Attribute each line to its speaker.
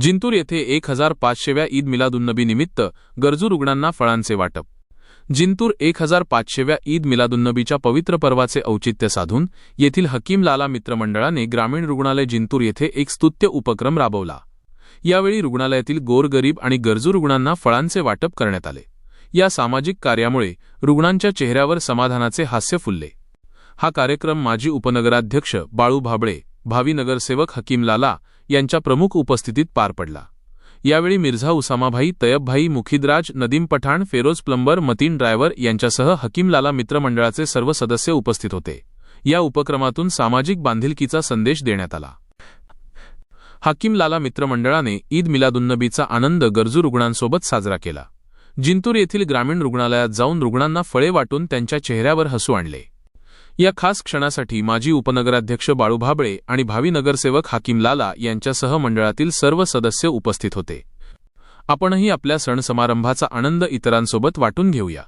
Speaker 1: जिंतूर येथे एक हजार पाचशेव्या ईद मिलादुन्नबी निमित्त गरजू रुग्णांना फळांचे वाटप. जिंतूर एक हजार पाचशेव्या ईद मिलादुन्नबीच्या पवित्र पर्वाचे औचित्य साधून येथील हकीम लाला मित्रमंडळाने ग्रामीण रुग्णालय जिंतूर येथे एक स्तुत्य उपक्रम राबवला. यावेळी रुग्णालयातील गोरगरीब आणि गरजू रुग्णांना फळांचे वाटप करण्यात आले. या सामाजिक कार्यामुळे रुग्णांच्या चेहऱ्यावर समाधानाचे हास्य फुलले. हा कार्यक्रम माजी उपनगराध्यक्ष बाळू भाबळे भावी नगरसेवक हकीम लाला यांच्या प्रमुख उपस्थितीत पार पडला. यावेळी मिर्झा उसामाभाई तयबभाई मुखिदराज नदीम पठाण फेरोज प्लंबर मतीन ड्रायव्हर यांच्यासह हकीमलाला मित्रमंडळाचे सर्व सदस्य उपस्थित होते. या उपक्रमातून सामाजिक बांधिलकीचा संदेश देण्यात आला. हाकीम लाला मित्रमंडळाने ईद मिलादुन्नबीचा आनंद गरजू रुग्णांसोबत साजरा केला. जिंतूर येथील ग्रामीण रुग्णालयात जाऊन रुग्णांना फळे वाटून त्यांच्या चेहऱ्यावर हसू आणले. या खास क्षणासाठी माजी उपनगराध्यक्ष बाळू भाबळे आणि भावी नगरसेवक हाकीम लाला यांच्यासह मंडळातील सर्व सदस्य उपस्थित होते. आपणही आपल्या सण समारंभाचा आनंद इतरांसोबत वाटून घेऊया.